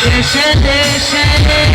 দেশে দেশে